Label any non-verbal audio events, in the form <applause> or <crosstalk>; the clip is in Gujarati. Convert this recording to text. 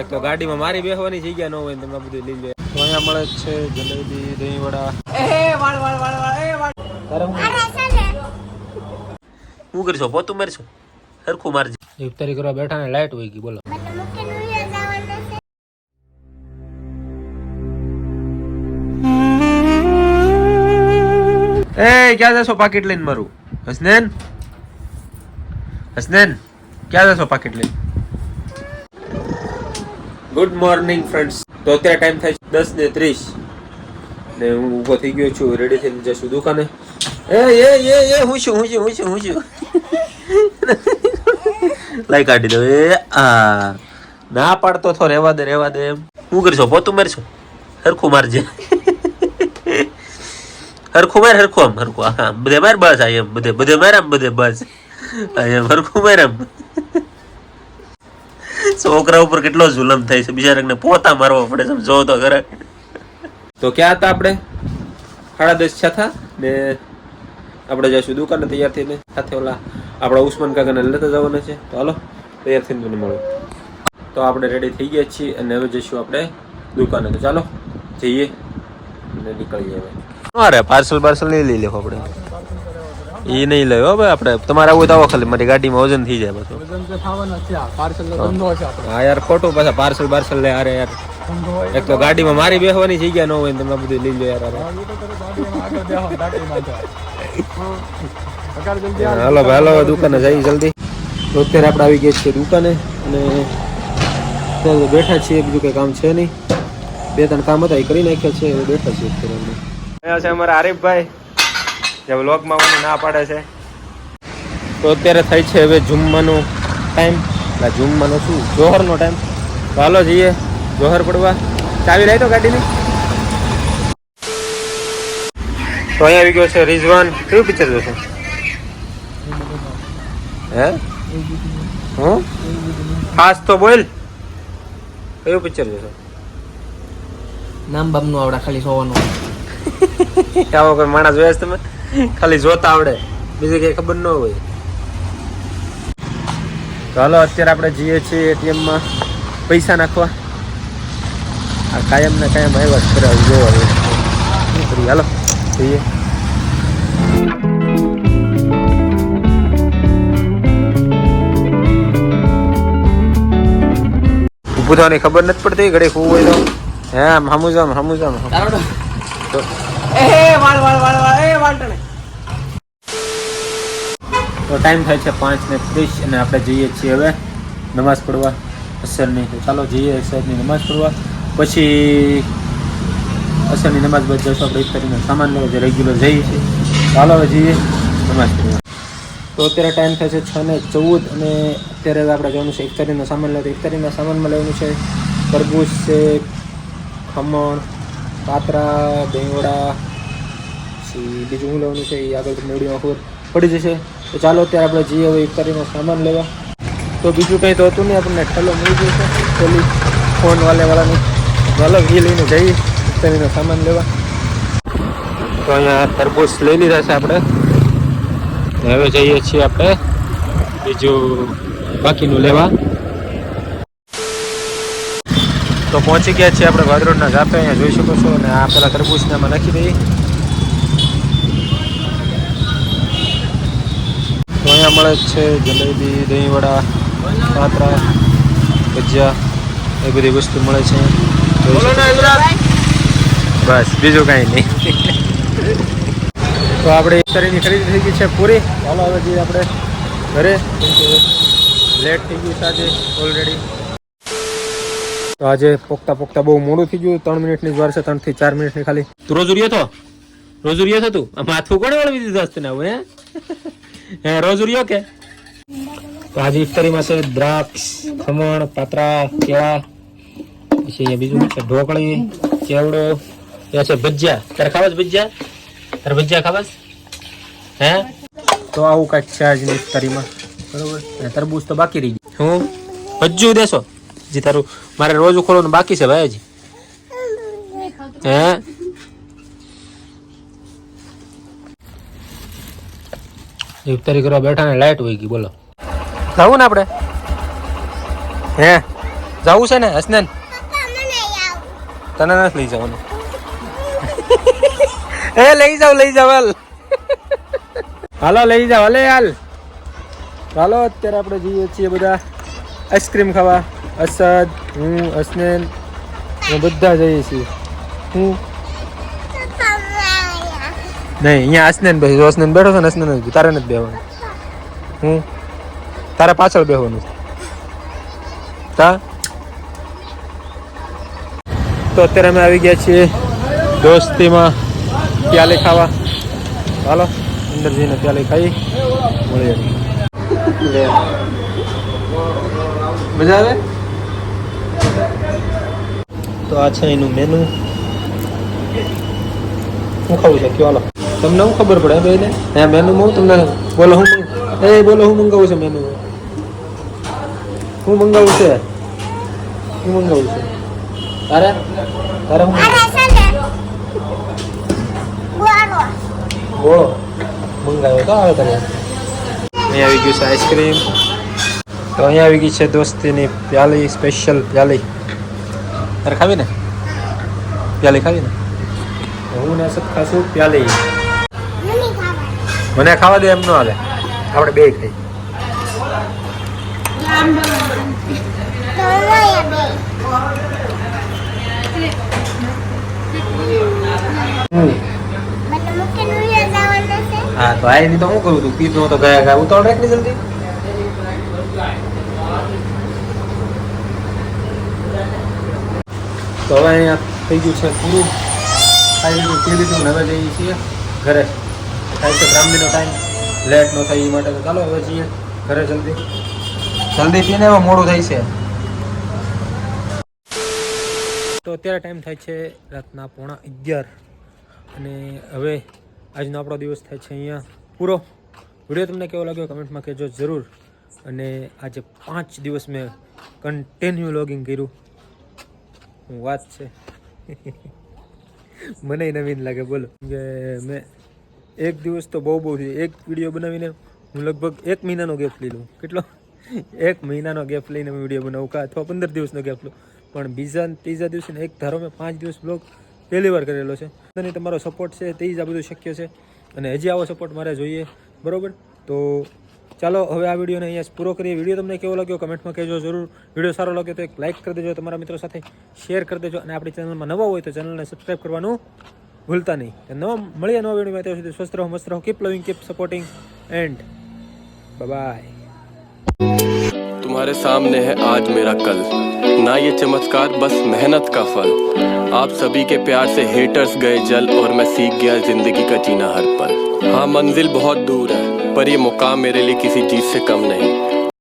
એક તો ગાડીમાં મારી બેસવાની જગ્યા ન હોય તમે બધું લઈ લે. તો અહીંયા મળે છે જલેબી દહીં વડા તારે હું હું કરશો? પોતું મારશો? હરખું મારજે. ઇફતારી કરવા બેઠા ને લાઈટ હોય ગઈ બોલો. એ ક્યાં જશો પાકીટ લઈને મારું? હસનેન? હસનેન ક્યાં જશો પાકીટ લઈને? ગુડ મોર્નિંગ ફ્રેન્ડ્સ તો અત્યારે ટાઈમ થાય દસ ને ત્રીસ. ને હું ઊભો થઈ ગયો છું રેડી થઈને જશું દુકાને. એ એ એ એ, હું છું હું છું હું છું હું છું. લાઈ કાઢી દો. એ, આ. ના પાડતો થો રેવા દે રેવા દે એમ. હું કરશો? પોતું મારશો? હરખું મારજે. હરખું માર, હરખું આમ, હરખું. હા બધે માર, બસ આ એમ. બધે બધે માર, આમ, બધે બસ. આ એમ. હરખું માર, આમ. છોકરા ઉપર કેટલો જુલમ થાય છે? બિચારાને પોતા મારવા પડે છે. જો તો ખરે. તો ક્યાં હતા આપણે? સાડા દસ છથા ને આપણે જઈશું દુકાને તૈયાર થઈને. સાથે ઓલા આપણા ઉસ્માન કાકાને લેતા જવાના છે. તો હાલો તૈયાર થઈને તમને મળો. તો આપણે રેડી થઈ ગયા છીએ અને હવે જઈશું આપણે દુકાને. તો ચાલો જઈએ અને નીકળીએ હવે. અરે પાર્સલ પાર્સલ નહીં લઈ લેવો આપણે. એ નહીં લેવો હવે આપણે. તમારે આવું હોય તો ખાલી. મારી ગાડીમાં વજન થઈ જાય બધું હા યાર ખોટું પાછા. પાર્સલ પાર્સલ લે. અરે યાર. એક તો ગાડીમાં મારી બેસવાની જગ્યા ન હોય ને તમે બધું લઈ લો યાર. હાલો ભાઈ હાલો દુકાને જઈ જલ્દી. તો અત્યારે આપણે આવી ગયા છીએ દુકાને અને અત્યારે બેઠા છીએ બીજું કંઈ કામ છે નહીં. બે ત્રણ કામ હતા એ કરી નાખ્યા છે બેઠા છીએ અત્યારે અમે. છે અમારા આરીફભાઈ. જે વ્લોગમાં મને ના પાડે છે. તો અત્યારે થાય છે હવે જુમવાનો ટાઈમ એટલે જુમવાનો શું? જોહરનો ટાઈમ તો હાલો જઈએ જોહર પડવા. ચાવી લાવી તો ગાડીની. તો અહીંયા આવી ગયો છે રિઝવાન. કયું પિક્ચર જોશે? હે? હું ખાસ તો બોલ. કયું પિક્ચર જોશે? નામ બામનું આવડા ખાલી સોવાનું. <laughs> આવો કોઈ માણસ જોયા છે તમે? ખાલી જોતા આવડે. બીજી કઈ ખબર ન હોય. તો હાલો અત્યારે આપણે જઈએ છીએ ATM માં પૈસા નાખવા. આ કાયમ ને કાયમ આવ્યા જ કરે જોવા હાલો જઈએ. ઊભું થવાની ખબર નથી પડતી ઘડી ખૂબ હોય તો. હે આમ તો ટાઈમ થાય છે પાંચ ને ત્રીસ અને આપણે જઈએ છીએ હવે નમાઝ પડવા અસરની ચાલો જઈએ અસરની નમાઝ પડવા પછી અસરની નમાઝ બાદ જશો આપણે કરીને સામાન લેવા, જે રેગ્યુલર જઈએ છીએ. ચાલો હવે જઈએ નમાઝ પડવા તો અત્યારે ટાઈમ થાય છે છ ને ચૌદ અને અત્યારે આપણે જવાનું છે ઇફતારીનો સામાન લેવા. ઇફતારીના સામાનમાં લેવાનું છે તરબૂચ છે, ખમણ પાતરા દહીંવડા પછી બીજું હું લેવાનું છે એ આગળ મેળવીમાં ખબર પડી જશે. તો ચાલો અત્યારે આપણે જઈએ હવે ઇફતારીનો સામાન લેવા. તો બીજું કંઈ તો હતું નહીં, આપણને ઠેલો મળી ગયો છે. ફોન વાલે વાળાની અલગ એ લઈને જઈએ ઇફતારીનો સામાન લેવા. તો અહીંયા તરબૂચ લઈ લીધા છે આપણે. હવે જઈએ છીએ આપણે બીજું બાકીનું લેવા. તો પહોંચી ગયા છીએ આપણે વાદરોડના જાપે અહીંયા જોઈ શકો છો અને આ પેલા તરબૂચને અમે નાખી દઈએ. તો અહીંયા મળે છે જલેબી, દહીંવડા, પાતરા, ભજીયા, એ બધી વસ્તુ મળે છે. બસ, બીજું કાંઈ નહીં. તો આપણે ઇફતારીની ખરીદી થઈ ગઈ છે પૂરી. ચાલો હવે જઈએ આપણે ઘરે લેટ થઈ ગયું સાંજે ઓલરેડી તો આજે પોકતા પોકતા બહુ મોડું થઈ ગયું. ત્રણ મિનિટની જ વાર છે ત્રણથી ચાર મિનિટની ખાલી. તું રોજ ઉર્યો તો? રોજ ઉર્યો છો તું? માથું કોણે વળવી દીધું હશે ને હવે હે? રોજ ઉર્યો કે? તો આજે ઇફતારીમાં છે દ્રાક્ષ ખમણ પાત્રા કેળા પછી બીજું છે? ઢોકળી ચેવડો એ છે ભજીયા. તારે ખાવા જ ભજીયા? તારે ભજીયા ખાવા હે? તો આવું કાંઈક છે આજની ઇફતારીમાં. બરોબર? તરબૂજ તરબૂચ તો બાકી રહી ગયું હું? ભજ્જુ દેશો. જી, તારું મારે રોજ ઉખોડવાનું બાકી છે ભાઈ હજી હે ઇફતારી કરવા બેઠા ને લાઈટ વહી ગઈ, બોલો. જવું ને આપણે? હે? જવું છે ને હસનેન તને નથી લઈ જવાનું. <laughs> એ લઈ જાવ લઈ જાવ, હાલ. હાલો, લઈ જાવ, હાલે, હાલ. હાલો, અત્યારે આપણે જઈએ છીએ બધા આઈસ્ક્રીમ ખાવા. અસદ, હું અસનેન અમે બધા જઈએ છીએ. હું? નહીં, અહીંયા અસનેન ભાઈ જો અસનેન બેઠો છે ને અસનેન નથી, તારે નથી બેહવાનું. હું? તારે પાછળ બેહવાનું. તા તો અત્યારે અમે આવી ગયા છીએ દોસ્તીમાં પ્યાલી ખાવા. ચાલો અંદર જઈને પ્યાલી ખાઈ. મળીએ. મજા આવે? તો આ છે એનું મેનુ શું ખાવું છે? કયો તમને હું ખબર પડે બેને હા મેનુ હું તમને બોલો હું એ બોલો હું મંગાવું છે મેનુ હું મંગાવું છે? હું મંગાવું છે. તારે? તારે હું ગોળો મંગાવ્યો તો આવે તને અહીંયા આવી ગયું છે આઈસ્ક્રીમ તો અહીંયા આવી ગઈ છે દોસ્તીની પ્યાલી સ્પેશિયલ પ્યાલી. તારે ખાવી ને? પ્યાલી ખાવી ને? હું ને સત ખાશું પ્યાલી. મને ખાવા દે એમ ન હાલે. આપણે બે ખાઈ. હમ. હા તો આ એની તો શું કરું તું? પીતો તો ગયા ગયા ઉતાવળ રાખ ને જલ્દી. તો હવે અહીંયા થઈ ગયું છે પૂરું. ખાઈ લીધું, પી લીધું હવે જઈએ છીએ ઘરે. થાય છે બ્રાહ્મણીનો ટાઈમ લેટ ન થાય એ માટે તો ચાલો હવે જઈએ ઘરે જલ્દી. જલ્દી પીને હવે મોડું થાય છે. તો અત્યારે ટાઈમ થાય છે રાતના પોણા અગિયાર. અને હવે આજનો આપણો દિવસ થાય છે અહીંયા પૂરો. વીડિયો તમને કેવો લાગ્યો કમેન્ટમાં કહેજો જરૂર. અને આજે પાંચ દિવસ મેં કન્ટિન્યુ લોગિંગ કર્યું. હું વાત છે. મને નવીન લાગે, બોલો. કે મેં એક દિવસ તો બહુ બહુ એક વીડિયો બનાવીને હું લગભગ એક મહિનાનો ગેપ લઈ લઉં. કેટલો? એક મહિનાનો ગેપ લઈને હું વીડિયો બનાવું કાં અથવા પંદર દિવસનો ગેપ લઉં. પણ બીજા ત્રીજા દિવસે એક ધારો મેં પાંચ દિવસ બ્લોગ પહેલી વાર કરેલો છે. અને તમારો સપોર્ટ છે તે જ આ બધું શક્ય છે. અને હજી આવો સપોર્ટ મારે જોઈએ. બરોબર? તો ચાલો હવે આ વિડીયોને અહીંયા જ પૂરો કરીએ વિડીયો તમને કેવો લાગ્યો કમેન્ટમાં કહેજો જરૂર વિડીયો સારો લાગ્યો તો એક લાઇક કરી દેજો તમારા મિત્રો સાથે શેર કરી દેજો અને આપણી ચેનલમાં નવા હોય તો ચેનલને સબસ્ક્રાઈબ કરવાનું ભૂલતા નહીં તો નવા મળીએ નવા વિડીયોમાં ત્યાં સુધી સ્વસ્થ રહો મસ્ત રહો કીપ લવિંગ કીપ સપોર્ટિંગ એન્ડ બાય तुम्हारे सामने है आज मेरा कल ना ये चमत्कार बस मेहनत का फल आप सभी के प्यार से हेटर्स गए जल और मैं सीख गया जिंदगी का जीना हर पल हाँ मंजिल बहुत दूर है पर ये मुकाम मेरे लिए किसी चीज से कम नहीं